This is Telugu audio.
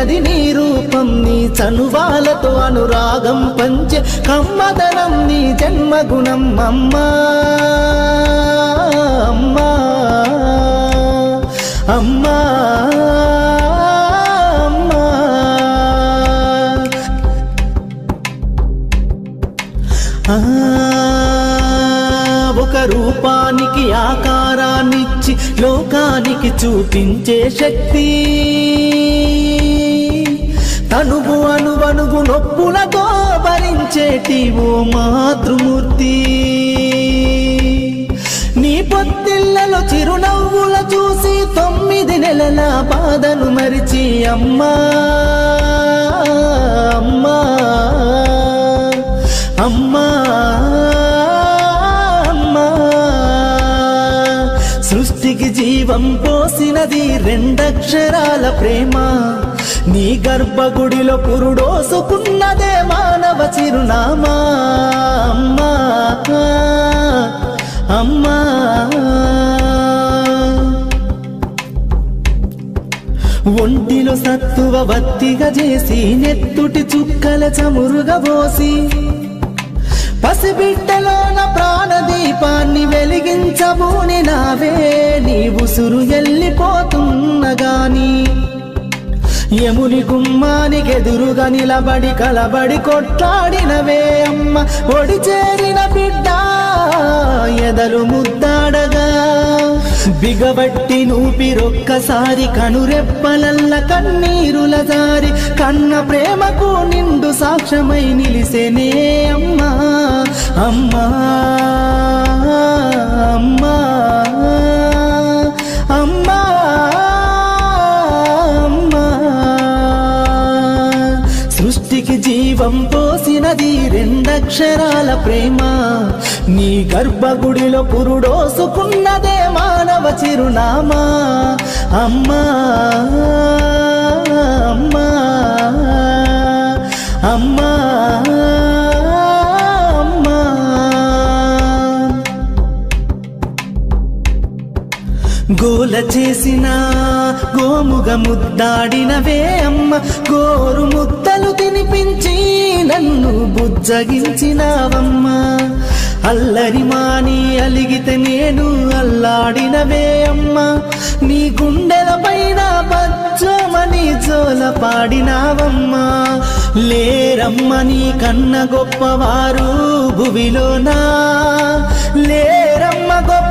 నది నీ రూపం నీ చనువాలతో అనురాగం పంచే కమ్మదనం నీ జన్మగుణం. అమ్మా అమ్మా అమ్మా అమ్మా. ఆ, ఒక రూపానికి ఆకారాన్నిచ్చి లోకానికి చూపించే శక్తి. తనువు అనువనుగు నొప్పులతో భరించేటి ఓ మాతృమూర్తి. నీ పొత్తిళ్ళలో చిరునవ్వుల చూసి తొమ్మిది నెలల బాధను మరిచి అమ్మా అమ్మా అమ్మా అమ్మా. సృష్టికి జీవం పోసినది రెండక్షరాల ప్రేమ. నీ గర్భగుడిలో పురుడోసుకున్నదే మానవ చిరునామా. అమ్మా. అమ్మా. ఒంటిలో సత్తువ వత్తిగా చేసి నెత్తుటి చుక్కల చమురుగా పోసి పసిబిడ్డలోన ప్రాణదీపాన్ని వెలిగించబూని నావే. నీ ఉసురు ఎల్లిపోతున్నగాని యముని గుమ్మానికెదురుగా నిలబడి కలబడి కొట్లాడినవే అమ్మ. ఒడి చేరిన బిడ్డ ఎదలు ముద్దాడగా. బిగబట్టి నూపిరొక్కసారి కనురెప్పలల్ల కన్నీరుల జారి. కన్న ప్రేమకు నిండు సాక్ష్యమై నిలిసేనే అమ్మా. అమ్మా. జీవం పోసినది రెండక్షరాల ప్రేమ. నీ గర్భగుడిలో పురుడోసుకున్నదే మానవ చిరునామా. అమ్మా అమ్మా అమ్మా అమ్మా. గోల చేసిన గోముగ ముద్దాడినవే ప్రేమ గోరు ముద్దలు తినిపించి నన్ను బుజ్జగించినావమ్మా. అల్లరి మాని అలిగితే నేను అల్లాడినవే అమ్మా. నీ గుండెల పైన పచ్చమని జోల పాడినావమ్మా. లేరమ్మ నీ కన్న గొప్పవారు భువిలోనా? లేరమ్మ గొప్ప